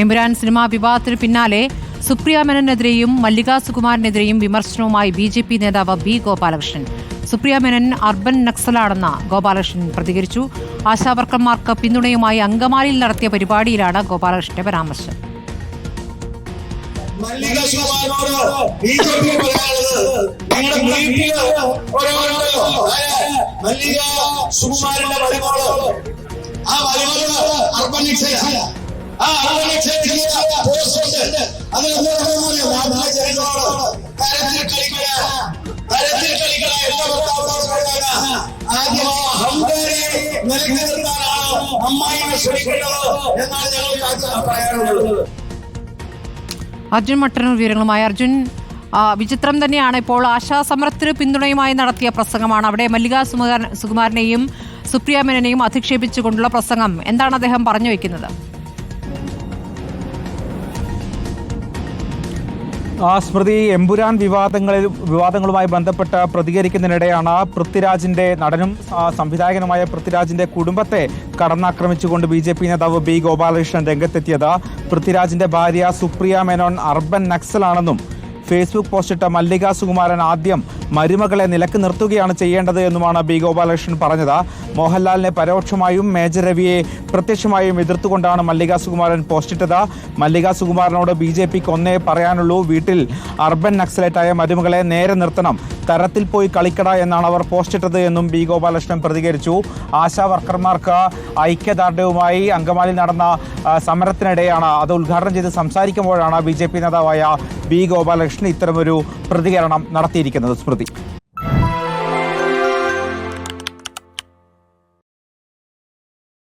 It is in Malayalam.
എമ്പുരാൻ സിനിമാ വിവാദത്തിന് പിന്നാലെ സുപ്രിയ മേനനെതിരെയും മല്ലിക സുകുമാരനെതിരെയും വിമർശനവുമായി ബി ജെ പി നേതാവ് ബി ഗോപാലകൃഷ്ണൻ. സുപ്രിയ മേനൻ അർബൻ നക്സലാണെന്ന് ഗോപാലകൃഷ്ണൻ പ്രതികരിച്ചു. ആശാവർക്കർമാർക്ക് പിന്തുണയുമായി അങ്കമാലിയിൽ നടത്തിയ പരിപാടിയിലാണ് ഗോപാലകൃഷ്ണന്റെ പരാമർശം. സുകുമാരന്റെ ആ അർബൻ അർജുൻ മട്ടന്നൂർ വിവരങ്ങളുമായി അർജുൻ വിചിത്രം തന്നെയാണ്. ഇപ്പോൾ ആശാസമരത്തിന് പിന്തുണയുമായി നടത്തിയ പ്രസംഗമാണ്. അവിടെ മല്ലിക സുകുമാരനെയും സുപ്രിയ മേനനെയും അധിക്ഷേപിച്ചുകൊണ്ടുള്ള പ്രസംഗം. എന്താണ് അദ്ദേഹം പറഞ്ഞു വെക്കുന്നത് സ്മൃതി എമ്പുരാൻ വിവാദങ്ങളിൽ വിവാദങ്ങളുമായി ബന്ധപ്പെട്ട് പ്രതികരിക്കുന്നതിനിടെയാണ് പൃഥ്വിരാജിന്റെ നടനും സംവിധായകനുമായ പൃഥ്വിരാജിന്റെ കുടുംബത്തെ കടന്നാക്രമിച്ചുകൊണ്ട് ബി ജെ പി നേതാവ് ബി ഗോപാലകൃഷ്ണൻ രംഗത്തെത്തിയത്. പൃഥ്വിരാജിന്റെ ഭാര്യ സുപ്രിയ മേനോൻ അർബൻ നക്സലാണെന്നും ഫേസ്ബുക്ക് പോസ്റ്റിട്ട മല്ലിക സുകുമാരൻ ആദ്യം മരുമകളെ നിലയ്ക്ക് നിർത്തുകയാണ് ചെയ്യേണ്ടത് എന്നുമാണ് ബി ഗോപാലകൃഷ്ണൻ പറഞ്ഞത്. മോഹൻലാലിനെ പരോക്ഷമായും മേജർ രവിയെ പ്രത്യക്ഷമായും എതിർത്തുകൊണ്ടാണ് മല്ലിക സുകുമാരൻ പോസ്റ്റിട്ടത് മല്ലിക സുകുമാരനോട് ബി ജെ പിക്ക് ഒന്നേ പറയാനുള്ളൂ. വീട്ടിൽ അർബൻ നക്സലേറ്റായ മരുമകളെ നേരെ നിർത്തണം. തരത്തിൽ പോയി കളിക്കട എന്നാണ് അവർ പോസ്റ്റിട്ടത് എന്നും ബി ഗോപാലകൃഷ്ണൻ പ്രതികരിച്ചു. ആശാ വർക്കർമാർക്ക് ഐക്യദാർഢ്യവുമായി അങ്കമാലിയിൽ നടന്ന സമരത്തിനിടെയാണ് അത് ഉദ്ഘാടനം ചെയ്ത് സംസാരിക്കുമ്പോഴാണ് ബി നേതാവായ ബി ഗോപാലകൃഷ്ണൻ ഇത്തരമൊരു പ്രതികരണം നടത്തിയിരിക്കുന്നത്. സ്മൃതി. виходить.